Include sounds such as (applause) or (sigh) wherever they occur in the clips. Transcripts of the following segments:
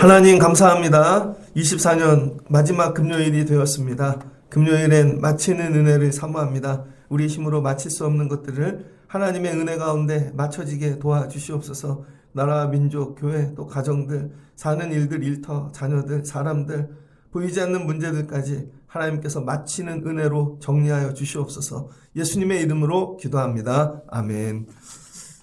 하나님 감사합니다. 24년 마지막 금요일이 되었습니다. 금요일엔 마치는 은혜를 사모합니다. 우리 힘으로 마칠 수 없는 것들을 하나님의 은혜 가운데 맞춰지게 도와주시옵소서. 나라, 민족, 교회, 또 가정들, 사는 일들, 일터, 자녀들, 사람들, 보이지 않는 문제들까지 하나님께서 마치는 은혜로 정리하여 주시옵소서. 예수님의 이름으로 기도합니다. 아멘.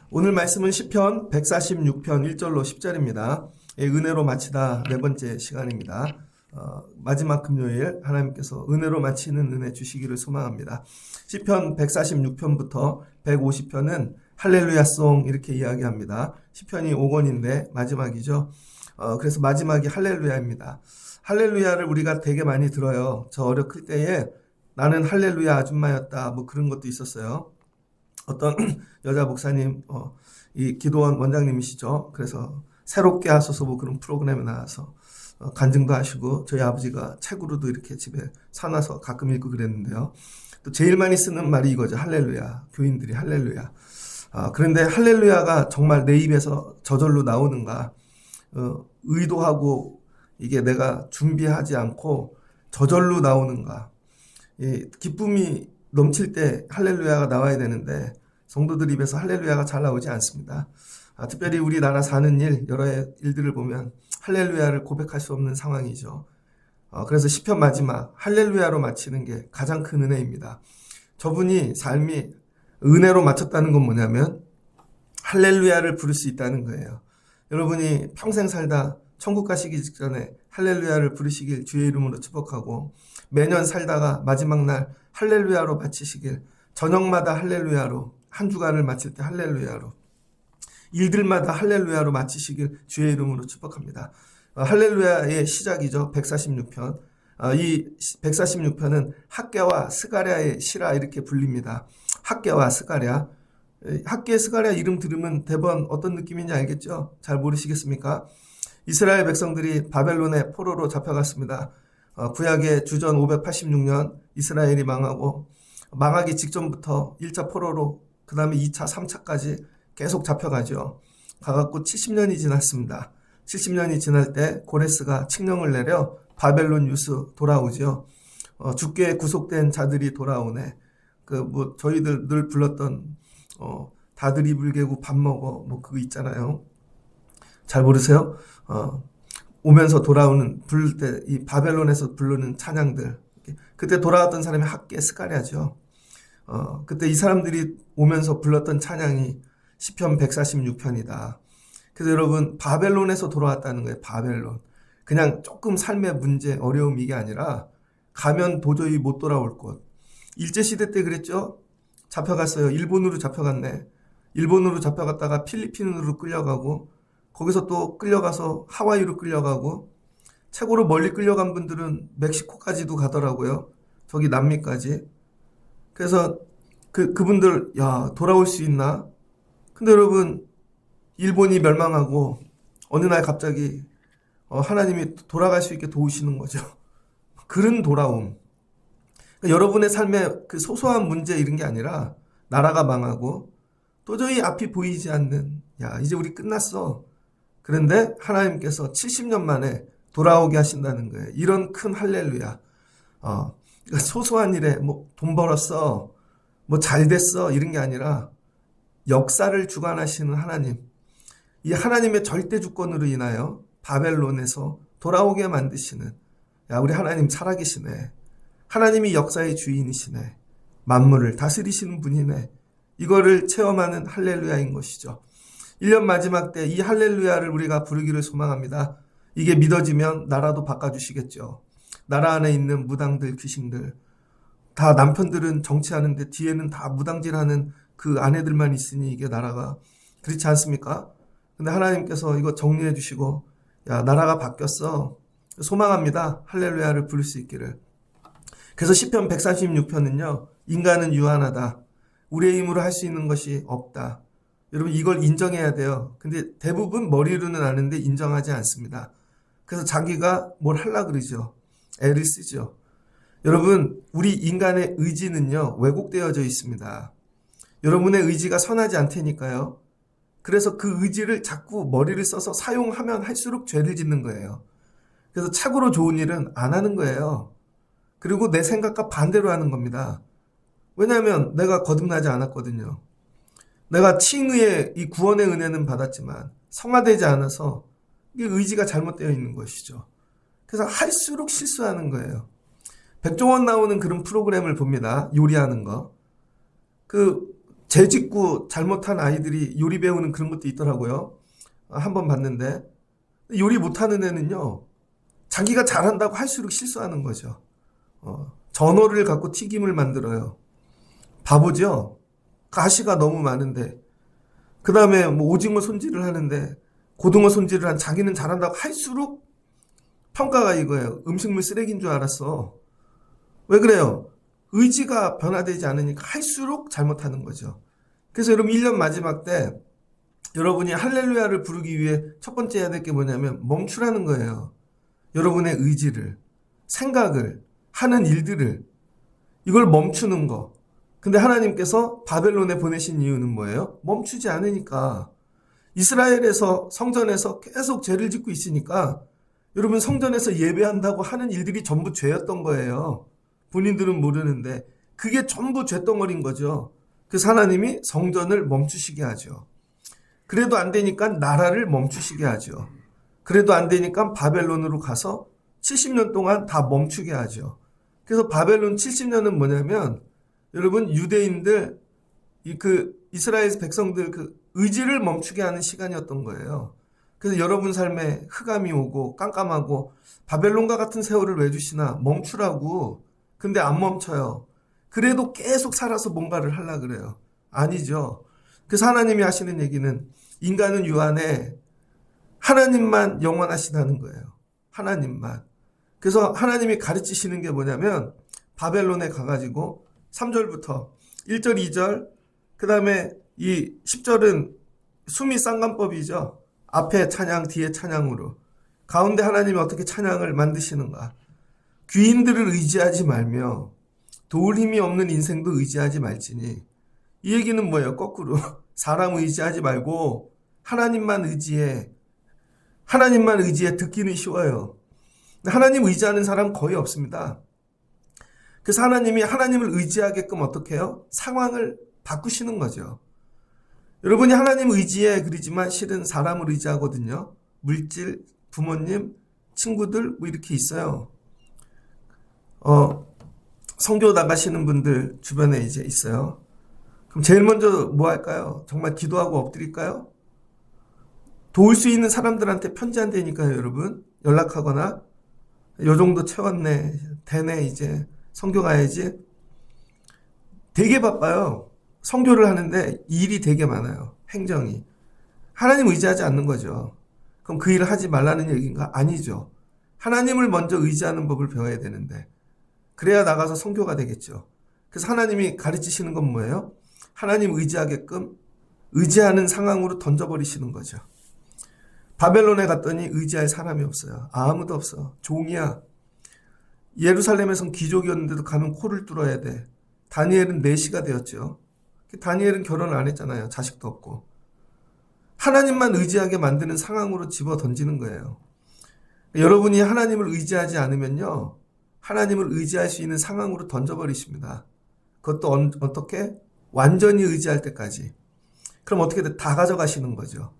오늘 말씀은 시편 146편 1절로 10절입니다. 예, 은혜로 마치다 네 번째 시간입니다. 어, 마지막 금요일 하나님께서 은혜로 마치는 은혜 주시기를 소망합니다. 시편 146편부터 150편은 할렐루야송 이렇게 이야기합니다. 시편이 5권인데 마지막이죠. 어, 그래서 마지막이 할렐루야입니다. 할렐루야를 우리가 되게 많이 들어요. 저 어렸을 때에 나는 할렐루야 아줌마였다 뭐 그런 것도 있었어요. 어떤 (clears throat) 여자 목사님, 어, 이 기도원 원장님이시죠. 그래서 새롭게 하소서 뭐 그런 프로그램에 나와서 어, 간증도 하시고 저희 아버지가 책으로도 이렇게 집에 사놔서 가끔 읽고 그랬는데요. 또 제일 많이 쓰는 말이 이거죠. 할렐루야. 교인들이 할렐루야. 아, 그런데 할렐루야가 정말 내 입에서 저절로 나오는가? 어, 의도하고 이게 내가 준비하지 않고 저절로 나오는가? 이 기쁨이 넘칠 때 할렐루야가 나와야 되는데 성도들 입에서 할렐루야가 잘 나오지 않습니다. 아, 특별히 우리나라 사는 일 여러 일들을 보면 할렐루야를 고백할 수 없는 상황이죠. 어, 그래서 시편 마지막 할렐루야로 마치는 게 가장 큰 은혜입니다. 저분이 삶이 은혜로 마쳤다는 건 뭐냐면 할렐루야를 부를 수 있다는 거예요. 여러분이 평생 살다 천국 가시기 직전에 할렐루야를 부르시길 주의 이름으로 축복하고 매년 살다가 마지막 날 할렐루야로 마치시길 저녁마다 할렐루야로 한 주간을 마칠 때 할렐루야로 일들마다 할렐루야로 마치시길 주의 이름으로 축복합니다. 어, 할렐루야의 시작이죠. 146편. 어, 이 146편은 학계와 스가랴의 시라 이렇게 불립니다. 학계와 스가랴. 학계 스가랴 이름 들으면 대번 어떤 느낌인지 알겠죠? 잘 모르시겠습니까? 이스라엘 백성들이 바벨론의 포로로 잡혀갔습니다. 어, 구약의 주전 586년 이스라엘이 망하고 망하기 직전부터 1차 포로로 그 다음에 2차, 3차까지 계속 잡혀가죠. 가갖고 70년이 지났습니다. 70년이 지날 때 고레스가 칙령을 내려 바벨론 유스 돌아오죠. 어, 죽게 구속된 자들이 돌아오네. 그 뭐 저희들 늘 불렀던 어, 다들 이 불 개고 밥 먹어 뭐 그거 있잖아요. 잘 모르세요? 어, 오면서 돌아오는 부를 때 이 바벨론에서 부르는 찬양들 그때 돌아왔던 사람이 학계 스가랴죠. 어, 그때 이 사람들이 오면서 불렀던 찬양이 시편 146편이다. 그래서 여러분 바벨론에서 돌아왔다는 거예요. 바벨론. 그냥 조금 삶의 문제, 어려움 이게 아니라 가면 도저히 못 돌아올 곳. 일제 시대 때 그랬죠. 잡혀갔어요. 일본으로 잡혀갔네. 일본으로 잡혀갔다가 필리핀으로 끌려가고 거기서 또 끌려가서 하와이로 끌려가고 최고로 멀리 끌려간 분들은 멕시코까지도 가더라고요. 저기 남미까지. 그래서 그 그분들 야 돌아올 수 있나? 근데 여러분 일본이 멸망하고 어느 날 갑자기 어, 하나님이 돌아갈 수 있게 도우시는 거죠. (laughs) 그런 돌아옴. 그러니까 여러분의 삶에 그 소소한 문제 이런 게 아니라 나라가 망하고 도저히 앞이 보이지 않는 야 이제 우리 끝났어. 그런데 하나님께서 70년 만에 돌아오게 하신다는 거예요. 이런 큰 할렐루야. 어, 그러니까 소소한 일에 뭐 돈 벌었어, 뭐 잘 됐어 이런 게 아니라 역사를 주관하시는 하나님. 이 하나님의 절대 주권으로 인하여 바벨론에서 돌아오게 만드시는 야 우리 하나님 살아계시네. 하나님이 역사의 주인이시네. 만물을 다스리시는 분이네. 이거를 체험하는 할렐루야인 것이죠. 1년 마지막 때 이 할렐루야를 우리가 부르기를 소망합니다. 이게 믿어지면 나라도 바꿔주시겠죠. 나라 안에 있는 무당들, 귀신들. 다 남편들은 정치하는데 뒤에는 다 무당질하는 그 아내들만 있으니 이게 나라가 그렇지 않습니까? 근데 하나님께서 이거 정리해 주시고 야 나라가 바뀌었어. 소망합니다. 할렐루야를 부를 수 있기를. 그래서 시편 146편은요. 인간은 유한하다. 우리의 힘으로 할 수 있는 것이 없다. 여러분 이걸 인정해야 돼요. 근데 대부분 머리로는 아는데 인정하지 않습니다. 그래서 자기가 뭘 하려 그러죠. 애를 쓰죠. 여러분 우리 인간의 의지는요 왜곡되어져 있습니다. 여러분의 의지가 선하지 않다니까요. 그래서 그 의지를 자꾸 머리를 써서 사용하면 할수록 죄를 짓는 거예요. 그래서 착으로 좋은 일은 안 하는 거예요. 그리고 내 생각과 반대로 하는 겁니다. 왜냐하면 내가 거듭나지 않았거든요. 내가 칭의의 이 구원의 은혜는 받았지만 성화되지 않아서 이게 의지가 잘못되어 있는 것이죠. 그래서 할수록 실수하는 거예요. 백종원 나오는 그런 프로그램을 봅니다. 요리하는 거. 그 재짓고 잘못한 아이들이 요리 배우는 그런 것도 있더라고요. 한 번 봤는데 요리 못하는 애는요. 자기가 잘한다고 할수록 실수하는 거죠. 어, 전어를 갖고 튀김을 만들어요. 바보죠? 가시가 너무 많은데. 그 다음에 뭐 오징어 손질을 하는데 고등어 손질을 한 자기는 잘한다고 할수록 평가가 이거예요. 음식물 쓰레기인 줄 알았어. 왜 그래요? 의지가 변화되지 않으니까 할수록 잘못하는 거죠. 그래서 여러분 1년 마지막 때 여러분이 할렐루야를 부르기 위해 첫 번째 해야 될 게 뭐냐면 멈추라는 거예요. 여러분의 의지를, 생각을, 하는 일들을 이걸 멈추는 거. 근데 하나님께서 바벨론에 보내신 이유는 뭐예요? 멈추지 않으니까. 이스라엘에서 성전에서 계속 죄를 짓고 있으니까 여러분 성전에서 예배한다고 하는 일들이 전부 죄였던 거예요. 본인들은 모르는데 그게 전부 죄덩어리인 거죠. 그래서 하나님이 성전을 멈추시게 하죠. 그래도 안 되니까 나라를 멈추시게 하죠. 그래도 안 되니까 바벨론으로 가서 70년 동안 다 멈추게 하죠. 그래서 바벨론 70년은 뭐냐면 여러분 유대인들 이 그 이스라엘 백성들 그 의지를 멈추게 하는 시간이었던 거예요. 그래서 여러분 삶에 흑암이 오고 깜깜하고 바벨론과 같은 세월을 왜 주시나 멈추라고 근데 안 멈춰요. 그래도 계속 살아서 뭔가를 하려 그래요. 아니죠. 그래서 하나님이 하시는 얘기는 인간은 유한해 하나님만 영원하시다는 거예요. 하나님만. 그래서 하나님이 가르치시는 게 뭐냐면 바벨론에 가가지고 3절부터 1절, 2절, 그 다음에 이 10절은 수미 쌍관법이죠. 앞에 찬양, 뒤에 찬양으로. 가운데 하나님이 어떻게 찬양을 만드시는가. 귀인들을 의지하지 말며 도울 힘이 없는 인생도 의지하지 말지니 이 얘기는 뭐예요? 거꾸로 (laughs) 사람 의지하지 말고 하나님만 의지해. 하나님만 의지해 듣기는 쉬워요. 하나님 의지하는 사람 거의 없습니다. 그래서 하나님이 하나님을 의지하게끔 어떻게 해요? 상황을 바꾸시는 거죠. 여러분이 하나님 의지에 그러지만 실은 사람을 의지하거든요. 물질, 부모님, 친구들 뭐 이렇게 있어요. 어, 성교 나가시는 분들 주변에 이제 있어요. 그럼 제일 먼저 뭐 할까요? 정말 기도하고 엎드릴까요? 도울 수 있는 사람들한테 편지 안 되니까요, 여러분. 연락하거나 요 정도 채웠네, 되네 이제 성교 가야지. 되게 바빠요. 성교를 하는데 일이 되게 많아요. 행정이. 하나님 의지하지 않는 거죠. 그럼 그 일을 하지 말라는 얘기인가? 아니죠. 하나님을 먼저 의지하는 법을 배워야 되는데. 그래야 나가서 성교가 되겠죠. 그래서 하나님이 가르치시는 건 뭐예요? 하나님 의지하게끔 의지하는 상황으로 던져버리시는 거죠. 바벨론에 갔더니 의지할 사람이 없어요. 아무도 없어. 종이야. 예루살렘에선 귀족이었는데도 가면 코를 뚫어야 돼. 다니엘은 내시가 되었죠. 다니엘은 결혼을 안 했잖아요. 자식도 없고. 하나님만 의지하게 만드는 상황으로 집어 던지는 거예요. 여러분이 하나님을 의지하지 않으면요. 하나님을 의지할 수 있는 상황으로 던져버리십니다. 그것도 어, 어떻게? 완전히 의지할 때까지. 그럼 어떻게 돼? 다 가져가시는 거죠.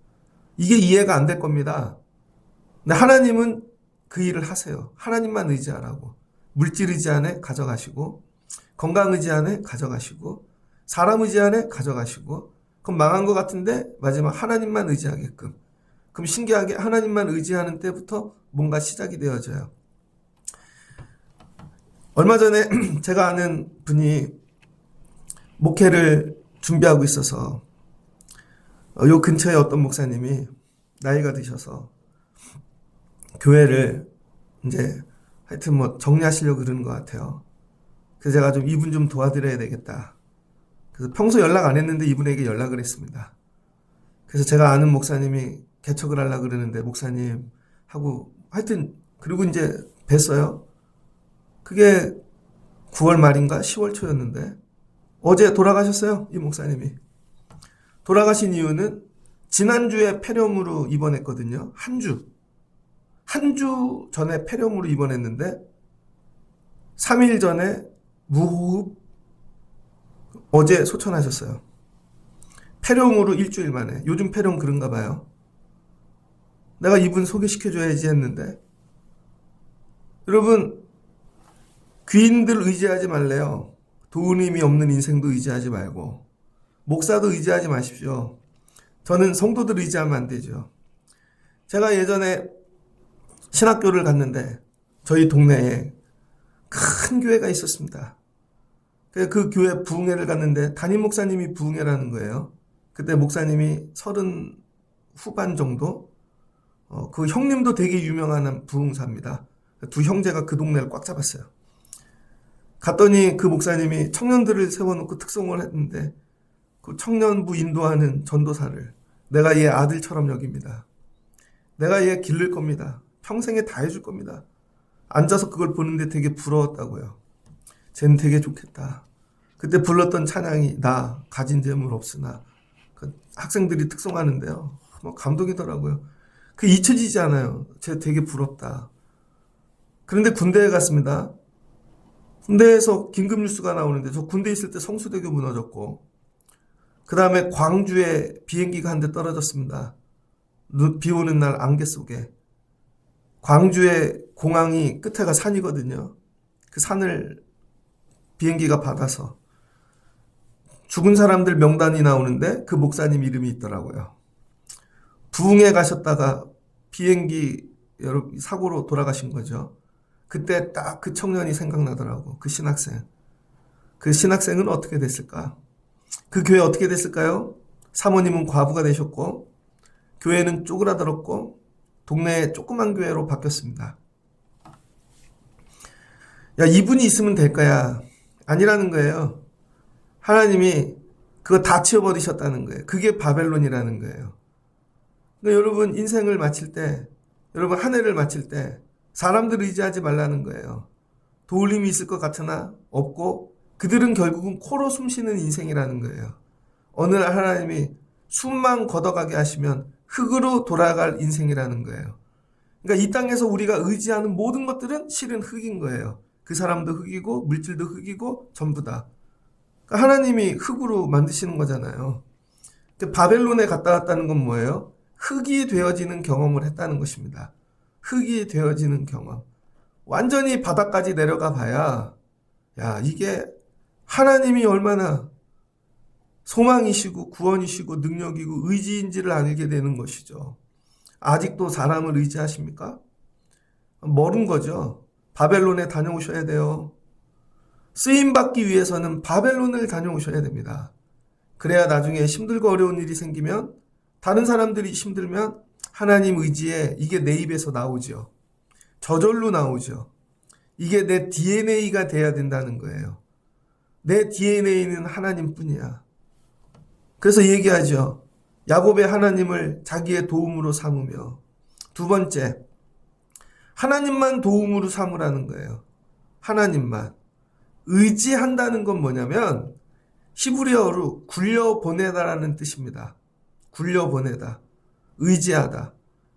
이게 이해가 안 될 겁니다. 근데 하나님은 그 일을 하세요. 하나님만 의지하라고. 물질 의지 안에 가져가시고, 건강 의지 안에 가져가시고, 사람 의지 안에 가져가시고, 그럼 망한 것 같은데 마지막 하나님만 의지하게끔. 그럼 신기하게 하나님만 의지하는 때부터 뭔가 시작이 되어져요. 얼마 전에 (clears throat) 제가 아는 분이 목회를 준비하고 있어서 어, 요 근처에 어떤 목사님이 나이가 드셔서 교회를 이제 하여튼 뭐 정리하시려고 그러는 것 같아요. 그래서 제가 좀 이분 좀 도와드려야 되겠다. 그래서 평소 연락 안 했는데 이분에게 연락을 했습니다. 그래서 제가 아는 목사님이 개척을 하려고 그러는데 목사님 하고 하여튼 그리고 이제 뵀어요. 그게 9월 말인가 10월 초였는데 어제 돌아가셨어요. 이 목사님이. 돌아가신 이유는 지난주에 폐렴으로 입원했거든요. 한 주. 한 주 전에 폐렴으로 입원했는데 3일 전에 무호흡 어제 소천하셨어요. 폐렴으로 일주일 만에. 요즘 폐렴 그런가 봐요. 내가 이분 소개시켜줘야지 했는데. 여러분, 귀인들 의지하지 말래요. 도우님이 없는 인생도 의지하지 말고. 목사도 의지하지 마십시오. 저는 성도들 의지하면 안 되죠. 제가 예전에 신학교를 갔는데 저희 동네에 큰 교회가 있었습니다. 그, 그 교회 부흥회를 갔는데 담임 목사님이 부흥회라는 거예요. 그때 목사님이 서른 후반 정도? 어, 그 형님도 되게 유명한 부흥사입니다. 두 형제가 그 동네를 꽉 잡았어요. 갔더니 그 목사님이 청년들을 세워놓고 특성을 했는데 그 청년부 인도하는 전도사를 내가 얘 아들처럼 여깁니다. 내가 얘 기를 겁니다. 평생에 다 해줄 겁니다. 앉아서 그걸 보는데 되게 부러웠다고요. 쟤는 되게 좋겠다. 그때 불렀던 찬양이 나 가진 재물 없으나 그 학생들이 특송하는데요. 뭐 감동이더라고요. 그 잊혀지지 않아요. 쟤 되게 부럽다. 그런데 군대에 갔습니다. 군대에서 긴급 뉴스가 나오는데 저 군대 있을 때 성수대교 무너졌고 그 다음에 광주에 비행기가 한 대 떨어졌습니다. 눈- 비 오는 날 안개 속에 광주의 공항이 끝에가 산이거든요. 그 산을 비행기가 받아서 죽은 사람들 명단이 나오는데 그 목사님 이름이 있더라고요. 부흥에 가셨다가 비행기 여러 사고로 돌아가신 거죠. 그때 딱 그 청년이 생각나더라고. 그 신학생. 그 신학생은 어떻게 됐을까? 그 교회 어떻게 됐을까요? 사모님은 과부가 되셨고, 교회는 쪼그라들었고, 동네 조그만 교회로 바뀌었습니다. 야, 이분이 있으면 될 거야. 아니라는 거예요. 하나님이 그거 다 치워버리셨다는 거예요. 그게 바벨론이라는 거예요. 그러니까 여러분, 인생을 마칠 때, 여러분, 한 해를 마칠 때, 사람들 의지하지 말라는 거예요. 도울림이 있을 것 같으나 없고, 그들은 결국은 코로 숨 쉬는 인생이라는 거예요. 어느 날 하나님이 숨만 걷어가게 하시면 흙으로 돌아갈 인생이라는 거예요. 그러니까 이 땅에서 우리가 의지하는 모든 것들은 실은 흙인 거예요. 그 사람도 흙이고 물질도 흙이고 전부 다. 그러니까 하나님이 흙으로 만드시는 거잖아요. 바벨론에 갔다 왔다는 건 뭐예요? 흙이 되어지는 경험을 했다는 것입니다. 흙이 되어지는 경험. 완전히 바닥까지 내려가 봐야, 야, 이게 하나님이 얼마나 소망이시고 구원이시고 능력이고 의지인지를 알게 되는 것이죠. 아직도 사람을 의지하십니까? 멀은 거죠. 바벨론에 다녀오셔야 돼요. 쓰임 받기 위해서는 바벨론을 다녀오셔야 됩니다. 그래야 나중에 힘들고 어려운 일이 생기면 다른 사람들이 힘들면 하나님 의지에 이게 내 입에서 나오죠. 저절로 나오죠. 이게 내 DNA가 돼야 된다는 거예요. 내 DNA는 하나님뿐이야. 그래서 얘기하죠. 야곱의 하나님을 자기의 도움으로 삼으며 두 번째 하나님만 도움으로 삼으라는 거예요. 하나님만 의지한다는 건 뭐냐면 히브리어로 굴려 보내다라는 뜻입니다. 굴려 보내다. 의지하다.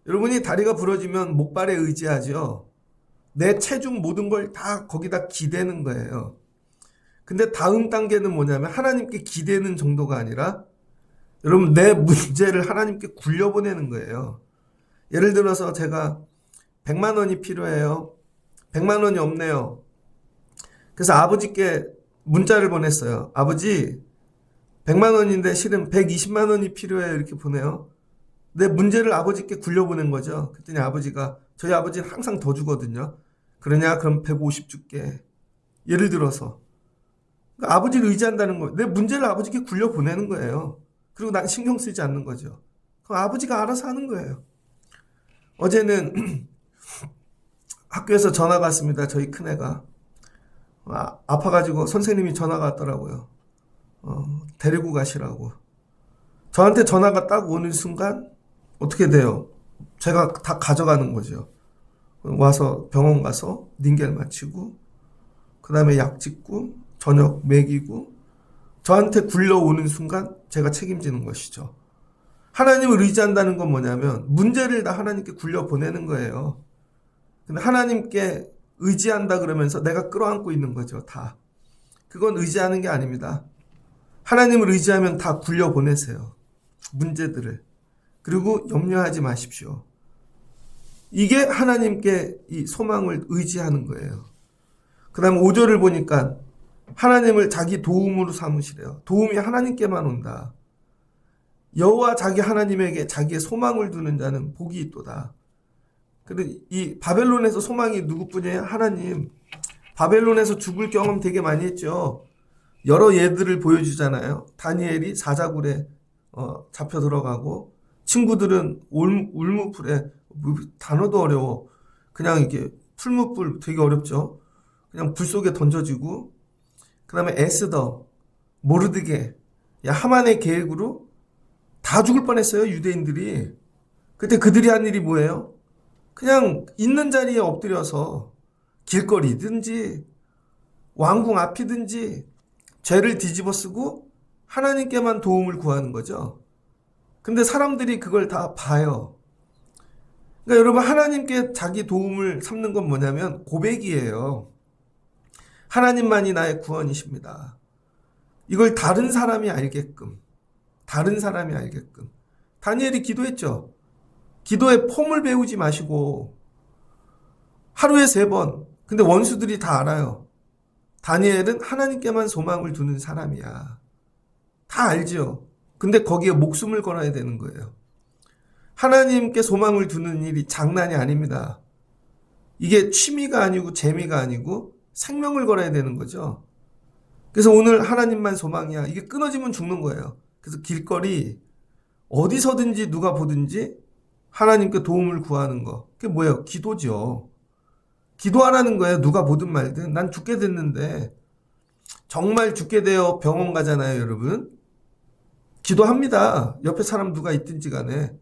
여러분이 다리가 부러지면 목발에 의지하죠. 내 체중 모든 걸 다 거기다 기대는 거예요. 근데 다음 단계는 뭐냐면 하나님께 기대는 정도가 아니라 여러분 내 문제를 하나님께 굴려보내는 거예요. 예를 들어서 제가 100만 원이 필요해요. 100만 원이 없네요. 그래서 아버지께 문자를 보냈어요. 아버지 100만 원인데 실은 120만 원이 필요해요. 이렇게 보내요. 내 문제를 아버지께 굴려보낸 거죠. 그랬더니 아버지가 저희 아버지는 항상 더 주거든요. 그러냐? 그럼 150 줄게. 예를 들어서 그러니까 아버지를 의지한다는 거예요. 내 문제를 아버지께 굴려보내는 거예요. 그리고 난 신경 쓰지 않는 거죠. 그럼 아버지가 알아서 하는 거예요. 어제는 (clears throat) 학교에서 전화가 왔습니다. 저희 큰애가. 아, 아파가지고 선생님이 전화가 왔더라고요. 어, 데리고 가시라고. 저한테 전화가 딱 오는 순간 어떻게 돼요? 제가 다 가져가는 거죠. 와서 병원 가서 닌겔 맞히고 그 다음에 약 찍고 저녁 먹이고 저한테 굴러오는 순간 제가 책임지는 것이죠. 하나님을 의지한다는 건 뭐냐면 문제를 다 하나님께 굴려 보내는 거예요. 근데 하나님께 의지한다 그러면서 내가 끌어안고 있는 거죠, 다. 그건 의지하는 게 아닙니다. 하나님을 의지하면 다 굴려 보내세요. 문제들을. 그리고 염려하지 마십시오. 이게 하나님께 이 소망을 의지하는 거예요. 그 다음 5절을 보니까 하나님을 자기 도움으로 삼으시래요. 도움이 하나님께만 온다. 여호와 자기 하나님에게 자기의 소망을 두는 자는 복이 있도다. 근데 이 바벨론에서 소망이 누구뿐이에요? 하나님. 바벨론에서 죽을 경험 되게 많이 했죠. 여러 예들을 보여주잖아요. 다니엘이 사자굴에 어, 잡혀 들어가고 친구들은 울, 울무풀에 뭐, 단어도 어려워. 그냥 이게 풀무불 되게 어렵죠. 그냥 불 속에 던져지고 그 다음에 에스더, 모르드게, 야 하만의 계획으로 다 죽을 뻔했어요 유대인들이. 그때 그들이 한 일이 뭐예요? 그냥 있는 자리에 엎드려서 길거리든지 왕궁 앞이든지 죄를 뒤집어 쓰고 하나님께만 도움을 구하는 거죠. 근데 사람들이 그걸 다 봐요. 그러니까 여러분 하나님께 자기 도움을 삼는 건 뭐냐면 고백이에요. 하나님만이 나의 구원이십니다. 이걸 다른 사람이 알게끔, 다른 사람이 알게끔. 다니엘이 기도했죠. 기도에 폼을 배우지 마시고, 하루에 세 번. 근데 원수들이 다 알아요. 다니엘은 하나님께만 소망을 두는 사람이야. 다 알죠. 근데 거기에 목숨을 걸어야 되는 거예요. 하나님께 소망을 두는 일이 장난이 아닙니다. 이게 취미가 아니고 재미가 아니고 생명을 걸어야 되는 거죠. 그래서 오늘 하나님만 소망이야. 이게 끊어지면 죽는 거예요. 그래서 길거리 어디서든지 누가 보든지 하나님께 도움을 구하는 거. 그게 뭐예요? 기도죠. 기도하라는 거예요. 누가 보든 말든. 난 죽게 됐는데 정말 죽게 되어 병원 가잖아요, 여러분. 기도합니다. 옆에 사람 누가 있든지 간에.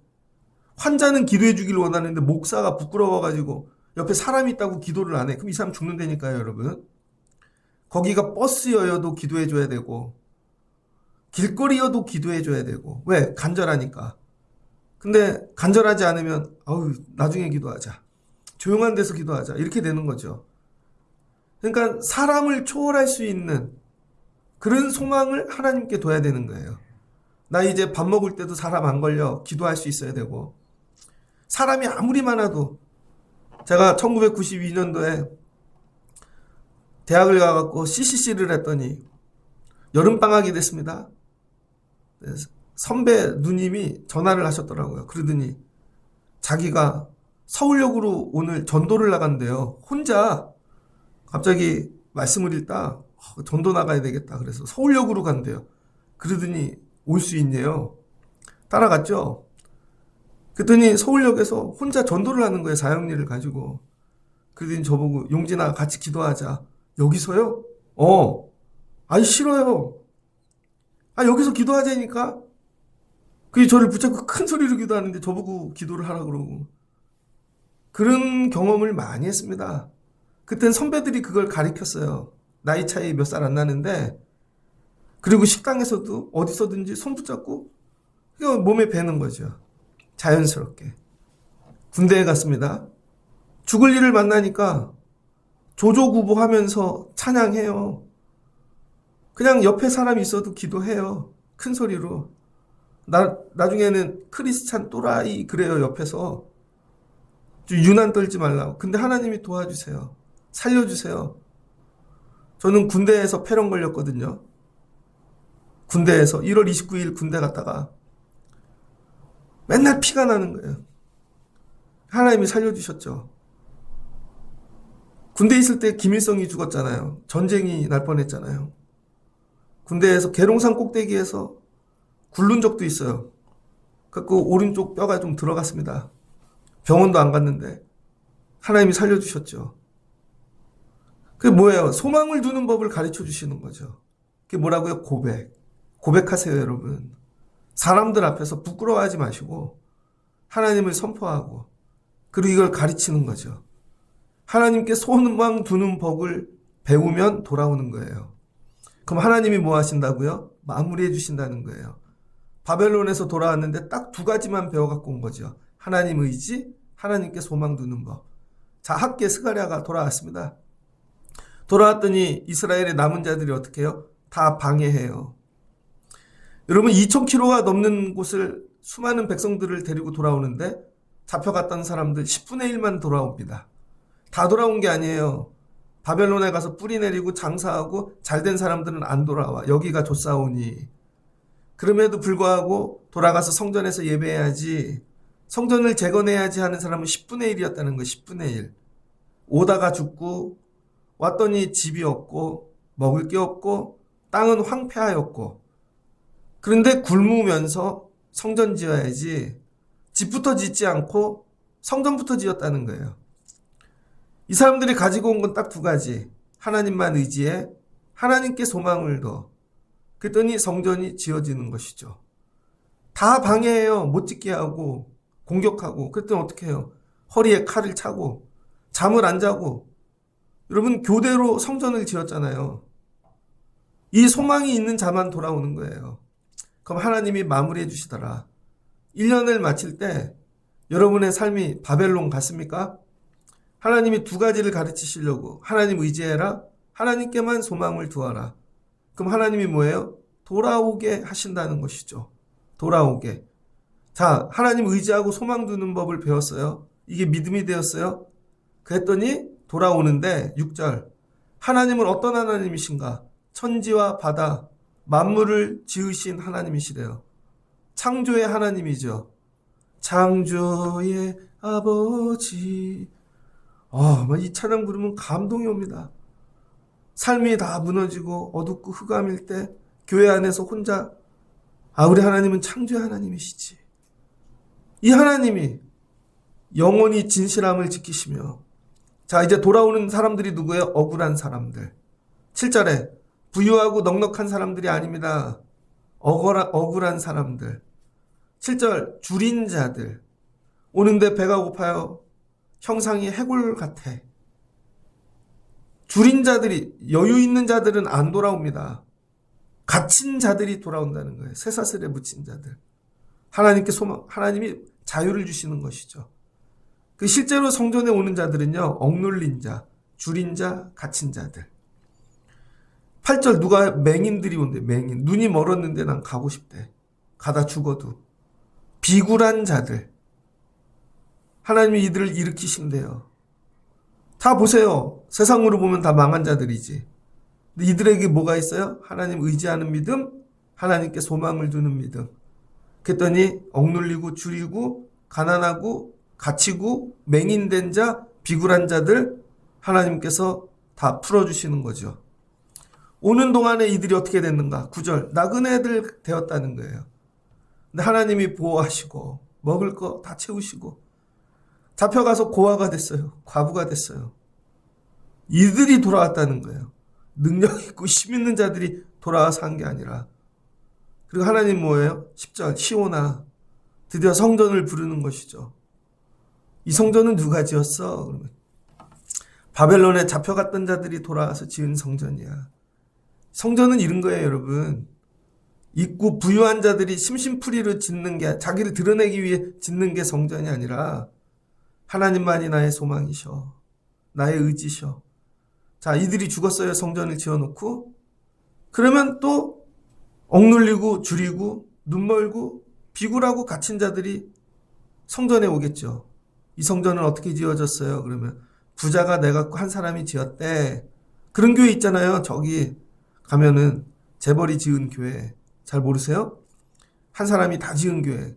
환자는 기도해 주길 원하는데 목사가 부끄러워가지고 옆에 사람이 있다고 기도를 안 해. 그럼 이 사람 죽는다니까요, 여러분. 거기가 버스여도 기도해 줘야 되고, 길거리여도 기도해 줘야 되고. 왜? 간절하니까. 근데 간절하지 않으면, 아우, 나중에 기도하자. 조용한 데서 기도하자. 이렇게 되는 거죠. 그러니까 사람을 초월할 수 있는 그런 소망을 하나님께 둬야 되는 거예요. 나 이제 밥 먹을 때도 사람 안 걸려 기도할 수 있어야 되고 사람이 아무리 많아도 제가 1992년도에 대학을 가갖고 CCC를 했더니 여름방학이 됐습니다. 선배 누님이 전화를 하셨더라고요. 그러더니 자기가 서울역으로 오늘 전도를 나간대요. 혼자 갑자기 말씀을 읽다 어, 전도 나가야 되겠다. 그래서 서울역으로 간대요. 그러더니 올 수 있네요. 따라갔죠. 그랬더니 서울역에서 혼자 전도를 하는 거예요. 사형리를 가지고. 그러더니 저보고 용진아 같이 기도하자. 여기서요? 어. 아니 싫어요. 아 여기서 기도하자니까. 그게 저를 붙잡고 큰 소리로 기도하는데 저보고 기도를 하라 그러고. 그런 경험을 많이 했습니다. 그땐 선배들이 그걸 가르쳤어요. 나이 차이 몇 살 안 나는데 그리고 식당에서도 어디서든지 손 붙잡고 몸에 배는 거죠. 자연스럽게. 군대에 갔습니다. 죽을 일을 만나니까 조조구보하면서 찬양해요. 그냥 옆에 사람이 있어도 기도해요. 큰 소리로. 나, 나중에는 크리스찬 또라이 그래요, 옆에서. 유난 떨지 말라고. 근데 하나님이 도와주세요. 살려주세요. 저는 군대에서 폐렴 걸렸거든요. 군대에서 1월 29일 군대 갔다가 맨날 피가 나는 거예요. 하나님이 살려주셨죠. 군대 있을 때 김일성이 죽었잖아요. 전쟁이 날 뻔했잖아요. 군대에서 계룡산 꼭대기에서 굴른 적도 있어요. 그래고 오른쪽 뼈가 좀 들어갔습니다. 병원도 안 갔는데 하나님이 살려주셨죠. 그게 뭐예요? 소망을 두는 법을 가르쳐 주시는 거죠. 그게 뭐라고요? 고백. 고백하세요, 여러분. 사람들 앞에서 부끄러워하지 마시고 하나님을 선포하고 그리고 이걸 가르치는 거죠. 하나님께 소망 두는 법을 배우면 돌아오는 거예요. 그럼 하나님이 뭐 하신다고요? 마무리해 주신다는 거예요. 바벨론에서 돌아왔는데 딱 두 가지만 배워갖고 온 거죠. 하나님 의지, 하나님께 소망 두는 법. 자, 학계 스가랴가 돌아왔습니다. 돌아왔더니 이스라엘의 남은 자들이 어떻게 해요? 다 방해해요. 여러분 2,000km가 넘는 곳을 수많은 백성들을 데리고 돌아오는데 잡혀갔던 사람들 10분의 1만 돌아옵니다. 다 돌아온 게 아니에요. 바벨론에 가서 뿌리 내리고 장사하고 잘 된 사람들은 안 돌아와. 여기가 조사오니. 그럼에도 불구하고 돌아가서 성전에서 예배해야지. 성전을 재건해야지 하는 사람은 10분의 1이었다는 거, 10분의 1. 오다가 죽고, 왔더니 집이 없고, 먹을 게 없고, 땅은 황폐하였고, 그런데 굶으면서 성전 지어야지, 집부터 짓지 않고 성전부터 지었다는 거예요. 이 사람들이 가지고 온 건 딱 두 가지. 하나님만 의지해, 하나님께 소망을 둬. 그랬더니 성전이 지어지는 것이죠. 다 방해해요. 못 짓게 하고, 공격하고. 그랬더니 어떻게 해요? 허리에 칼을 차고, 잠을 안 자고. 여러분, 교대로 성전을 지었잖아요. 이 소망이 있는 자만 돌아오는 거예요. 그럼 하나님이 마무리해 주시더라. 1년을 마칠 때 여러분의 삶이 바벨론 같습니까? 하나님이 두 가지를 가르치시려고 하나님 의지해라. 하나님께만 소망을 두어라. 그럼 하나님이 뭐예요? 돌아오게 하신다는 것이죠. 돌아오게. 자, 하나님 의지하고 소망 두는 법을 배웠어요. 이게 믿음이 되었어요. 그랬더니 돌아오는데 6절. 하나님은 어떤 하나님이신가? 천지와 바다, 만물을 지으신 하나님이시래요. 창조의 하나님이죠. 창조의 아버지. 아, 이 찬양 부르면 감동이 옵니다. 삶이 다 무너지고 어둡고 흑암일 때 교회 안에서 혼자 아, 우리 하나님은 창조의 하나님이시지. 이 하나님이 영원히 진실함을 지키시며 자, 이제 돌아오는 사람들이 누구예요? 억울한 사람들. 7절에 부유하고 넉넉한 사람들이 아닙니다. 억울한, 억울한 사람들. 7절 줄인 자들. 오는데 배가 고파요. 형상이 해골 같아. 줄인 자들이 여유 있는 자들은 안 돌아옵니다. 갇힌 자들이 돌아온다는 거예요. 쇠사슬에 묻힌 자들. 하나님께 소망, 하나님이 자유를 주시는 것이죠. 그 실제로 성전에 오는 자들은요, 억눌린 자, 줄인 자, 갇힌 자들. 8절 누가 맹인들이 온대, 맹인. 눈이 멀었는데 난 가고 싶대. 가다 죽어도. 비굴한 자들. 하나님이 이들을 일으키신대요. 다 보세요. 세상으로 보면 다 망한 자들이지. 근데 이들에게 뭐가 있어요? 하나님 의지하는 믿음, 하나님께 소망을 두는 믿음. 그랬더니 억눌리고 줄이고 가난하고 갇히고 맹인된 자, 비굴한 자들 하나님께서 다 풀어주시는 거죠. 오는 동안에 이들이 어떻게 됐는가? 9절. 나그네들 되었다는 거예요. 근데 하나님이 보호하시고 먹을 거 다 채우시고 잡혀가서 고아가 됐어요. 과부가 됐어요. 이들이 돌아왔다는 거예요. 능력 있고 힘 있는 자들이 돌아와서 한 게 아니라. 그리고 하나님 뭐예요? 10절 시오나 드디어 성전을 부르는 것이죠. 이 성전은 누가 지었어? 바벨론에 잡혀갔던 자들이 돌아와서 지은 성전이야. 성전은 이런 거예요, 여러분. 있고 부유한 자들이 심심풀이로 짓는 게 자기를 드러내기 위해 짓는 게 성전이 아니라 하나님만이 나의 소망이셔. 나의 의지셔. 자, 이들이 죽었어요. 성전을 지어놓고. 그러면 또 억눌리고 줄이고 눈멀고 비굴하고 갇힌 자들이 성전에 오겠죠. 이 성전은 어떻게 지어졌어요? 그러면 부자가 내가 한 사람이 지었대. 그런 교회 있잖아요. 저기 가면은 재벌이 지은 교회. 잘 모르세요? 한 사람이 다 지은 교회.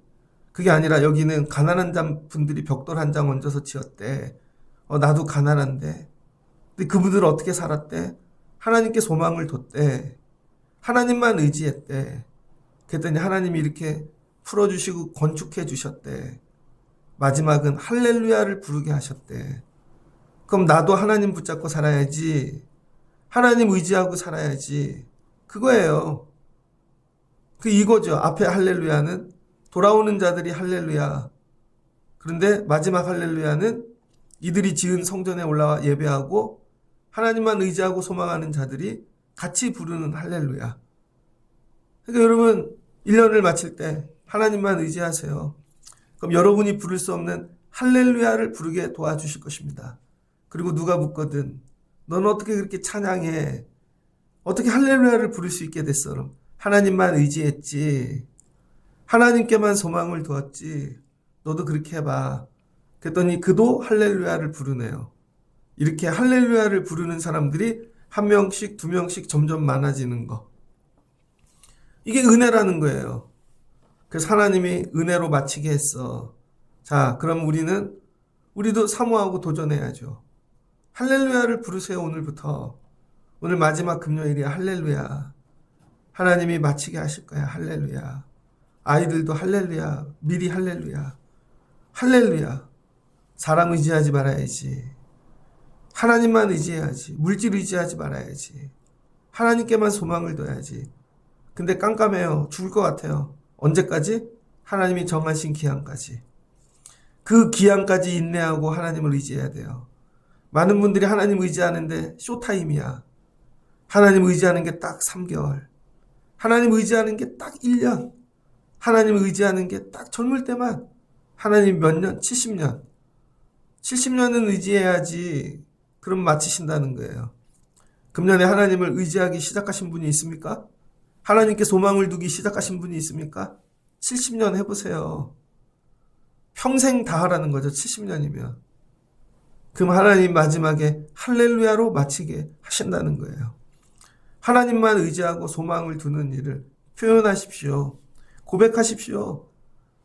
그게 아니라 여기는 가난한 자 분들이 벽돌 한 장 얹어서 지었대. 어, 나도 가난한데. 근데 그분들 어떻게 살았대? 하나님께 소망을 뒀대. 하나님만 의지했대. 그랬더니 하나님이 이렇게 풀어주시고 건축해 주셨대. 마지막은 할렐루야를 부르게 하셨대. 그럼 나도 하나님 붙잡고 살아야지. 하나님 의지하고 살아야지. 그거예요. 그 이거죠. 앞에 할렐루야는 돌아오는 자들이 할렐루야. 그런데 마지막 할렐루야는 이들이 지은 성전에 올라와 예배하고 하나님만 의지하고 소망하는 자들이 같이 부르는 할렐루야. 그러니까 여러분 1년을 마칠 때 하나님만 의지하세요. 그럼 여러분이 부를 수 없는 할렐루야를 부르게 도와주실 것입니다. 그리고 누가 묻거든 너는 어떻게 그렇게 찬양해? 어떻게 할렐루야를 부를 수 있게 됐어? 하나님만 의지했지. 하나님께만 소망을 두었지. 너도 그렇게 해봐. 그랬더니 그도 할렐루야를 부르네요. 이렇게 할렐루야를 부르는 사람들이 한 명씩, 두 명씩 점점 많아지는 거. 이게 은혜라는 거예요. 그래서 하나님이 은혜로 마치게 했어. 자, 그럼 우리는, 우리도 사모하고 도전해야죠. 할렐루야를 부르세요, 오늘부터. 오늘 마지막 금요일이야, 할렐루야. 하나님이 마치게 하실 거야, 할렐루야. 아이들도 할렐루야, 미리 할렐루야. 할렐루야. 사람 의지하지 말아야지. 하나님만 의지해야지. 물질 의지하지 말아야지. 하나님께만 소망을 둬야지. 근데 깜깜해요. 죽을 것 같아요. 언제까지? 하나님이 정하신 기한까지. 그 기한까지 인내하고 하나님을 의지해야 돼요. 많은 분들이 하나님 의지하는데 쇼타임이야. 하나님 의지하는 게 딱 3개월. 하나님 의지하는 게 딱 1년. 하나님 의지하는 게 딱 젊을 때만. 하나님 몇 년? 70년. 70년은 의지해야지. 그럼 마치신다는 거예요. 금년에 하나님을 의지하기 시작하신 분이 있습니까? 하나님께 소망을 두기 시작하신 분이 있습니까? 70년 해보세요. 평생 다 하라는 거죠. 70년이면. 그럼 하나님 마지막에 할렐루야로 마치게 하신다는 거예요. 하나님만 의지하고 소망을 두는 일을 표현하십시오. 고백하십시오.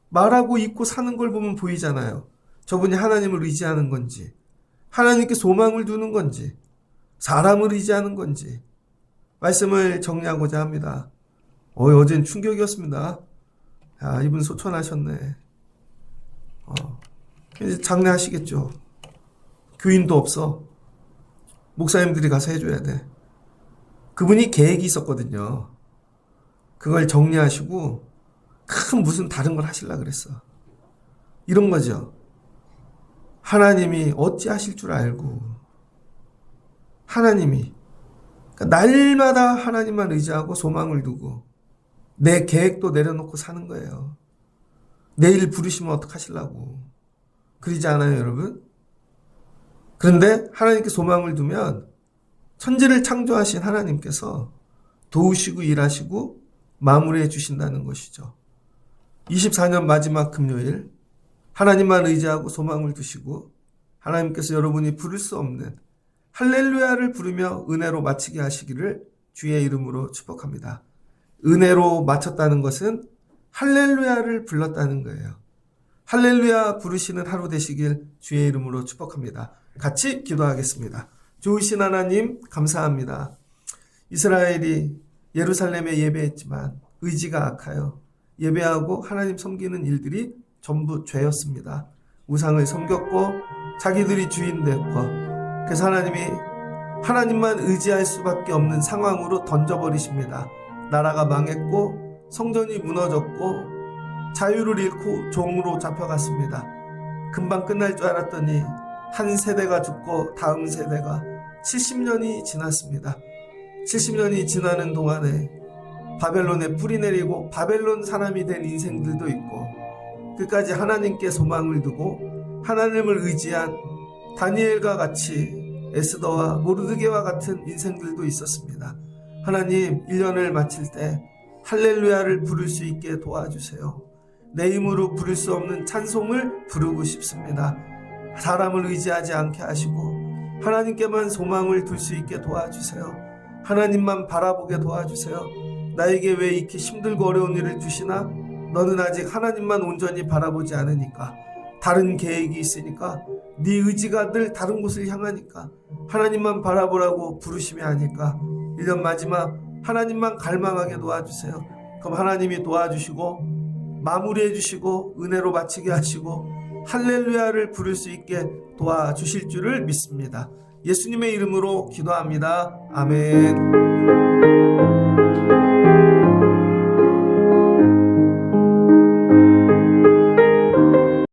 말하고 잊고 사는 걸 보면 보이잖아요. 저분이 하나님을 의지하는 건지, 하나님께 소망을 두는 건지, 사람을 의지하는 건지, 말씀을 정리하고자 합니다. 어, 어젠 충격이었습니다. 야, 이분 소천하셨네. 어, 이제 장례하시겠죠. 교인도 없어. 목사님들이 가서 해줘야 돼. 그분이 계획이 있었거든요. 그걸 정리하시고 큰 무슨 다른 걸 하실라 그랬어. 이런 거죠. 하나님이 어찌 하실 줄 알고 하나님이 그러니까 날마다 하나님만 의지하고 소망을 두고 내 계획도 내려놓고 사는 거예요. 내일 부르시면 어떡하실라고. 그러지 않아요, 여러분? 그런데 하나님께 소망을 두면 천지를 창조하신 하나님께서 도우시고 일하시고 마무리해 주신다는 것이죠. 24년 마지막 금요일 하나님만 의지하고 소망을 두시고 하나님께서 여러분이 부를 수 없는 할렐루야를 부르며 은혜로 마치게 하시기를 주의 이름으로 축복합니다. 은혜로 마쳤다는 것은 할렐루야를 불렀다는 거예요. 할렐루야 부르시는 하루 되시길 주의 이름으로 축복합니다. 같이 기도하겠습니다. 좋으신 하나님 감사합니다. 이스라엘이 예루살렘에 예배했지만 의지가 악하여 예배하고 하나님 섬기는 일들이 전부 죄였습니다. 우상을 섬겼고 자기들이 주인 됐고 그래서 하나님이 하나님만 의지할 수밖에 없는 상황으로 던져버리십니다. 나라가 망했고 성전이 무너졌고 자유를 잃고 종으로 잡혀갔습니다. 금방 끝날 줄 알았더니 한 세대가 죽고 다음 세대가 70년이 지났습니다. 70년이 지나는 동안에 바벨론에 뿌리 내리고 바벨론 사람이 된 인생들도 있고 끝까지 하나님께 소망을 두고 하나님을 의지한 다니엘과 같이 에스더와 모르드게와 같은 인생들도 있었습니다. 하나님 1년을 마칠 때 할렐루야를 부를 수 있게 도와주세요. 내 힘으로 부를 수 없는 찬송을 부르고 싶습니다. 사람을 의지하지 않게 하시고 하나님께만 소망을 둘 수 있게 도와주세요. 하나님만 바라보게 도와주세요. 나에게 왜 이렇게 힘들고 어려운 일을 주시나? 너는 아직 하나님만 온전히 바라보지 않으니까 다른 계획이 있으니까 네 의지가 늘 다른 곳을 향하니까 하나님만 바라보라고 부르심이 아닐까 1년 마지막 하나님만 갈망하게 도와주세요. 그럼 하나님이 도와주시고 마무리해 주시고 은혜로 마치게 하시고 할렐루야를 부를 수 있게 도와주실 줄을 믿습니다. 예수님의 이름으로 기도합니다. 아멘.